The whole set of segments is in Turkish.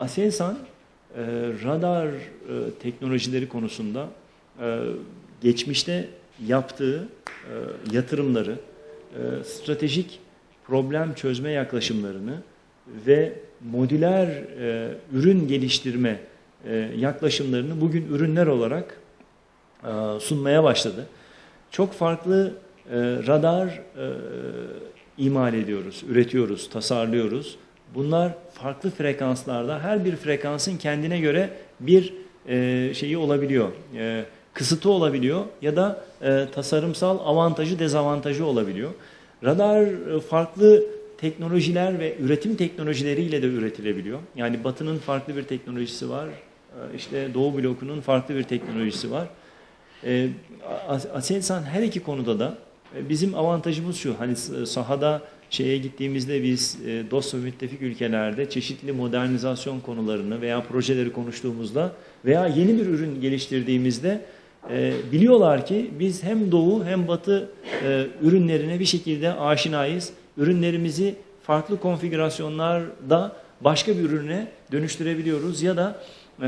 Aselsan e, radar e, teknolojileri konusunda e, geçmişte yaptığı e, yatırımları, e, stratejik problem çözme yaklaşımlarını ve modüler e, ürün geliştirme e, yaklaşımlarını bugün ürünler olarak e, sunmaya başladı. Çok farklı e, radar e, imal ediyoruz, üretiyoruz, tasarlıyoruz. Bunlar farklı frekanslarda, her bir frekansın kendine göre bir e, şeyi olabiliyor, e, kısıtı olabiliyor ya da e, tasarımsal avantajı, dezavantajı olabiliyor. Radar e, farklı teknolojiler ve üretim teknolojileriyle de üretilebiliyor. Yani Batı'nın farklı bir teknolojisi var, e, işte Doğu blokunun farklı bir teknolojisi var. E, As- Aselsan her iki konuda da bizim avantajımız şu. Hani s- sahada şeye gittiğimizde biz e, dost ve müttefik ülkelerde çeşitli modernizasyon konularını veya projeleri konuştuğumuzda veya yeni bir ürün geliştirdiğimizde e, biliyorlar ki biz hem doğu hem batı e, ürünlerine bir şekilde aşinayız. Ürünlerimizi farklı konfigürasyonlarda başka bir ürüne dönüştürebiliyoruz ya da e,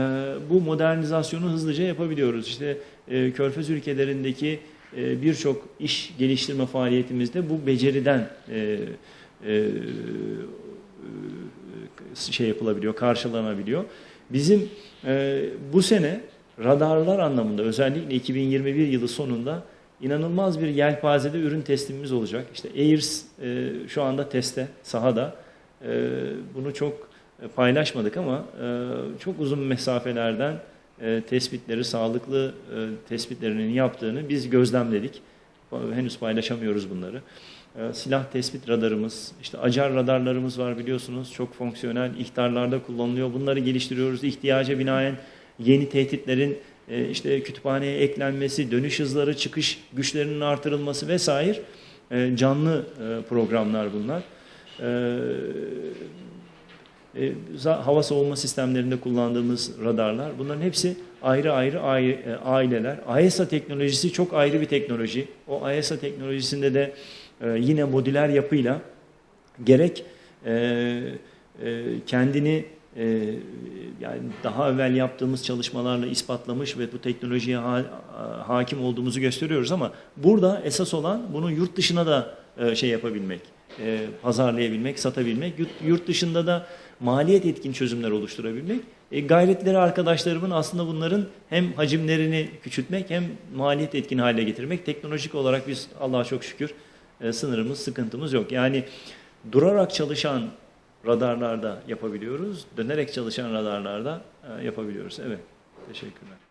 bu modernizasyonu hızlıca yapabiliyoruz. İşte e, Körfez ülkelerindeki e, birçok iş geliştirme faaliyetimizde bu beceriden e, e, e, şey yapılabiliyor, karşılanabiliyor. Bizim bu sene radarlar anlamında özellikle 2021 yılı sonunda inanılmaz bir yelpazede ürün teslimimiz olacak. İşte Airs şu anda teste, sahada. Bunu çok paylaşmadık ama çok uzun mesafelerden e, tespitleri, sağlıklı e, tespitlerinin yaptığını biz gözlemledik. Henüz paylaşamıyoruz bunları. E, silah tespit radarımız, işte acar radarlarımız var biliyorsunuz. Çok fonksiyonel, ihtarlarda kullanılıyor. Bunları geliştiriyoruz. İhtiyaca binaen yeni tehditlerin e, işte kütüphaneye eklenmesi, dönüş hızları, çıkış güçlerinin artırılması vesaire e, canlı e, programlar bunlar. E, e, hava savunma sistemlerinde kullandığımız radarlar bunların hepsi ayrı ayrı e, aileler. AESA teknolojisi çok ayrı bir teknoloji. O AESA teknolojisinde de e, yine modüler yapıyla gerek e, e, kendini e, yani daha evvel yaptığımız çalışmalarla ispatlamış ve bu teknolojiye ha- hakim olduğumuzu gösteriyoruz ama burada esas olan bunu yurt dışına da e, şey yapabilmek, e, pazarlayabilmek, satabilmek, yurt dışında da maliyet etkin çözümler oluşturabilmek. E, gayretleri arkadaşlarımın aslında bunların hem hacimlerini küçültmek hem maliyet etkin hale getirmek. Teknolojik olarak biz Allah'a çok şükür e, sınırımız, sıkıntımız yok. Yani durarak çalışan radarlarda yapabiliyoruz, dönerek çalışan radarlarda e, yapabiliyoruz. Evet, teşekkürler.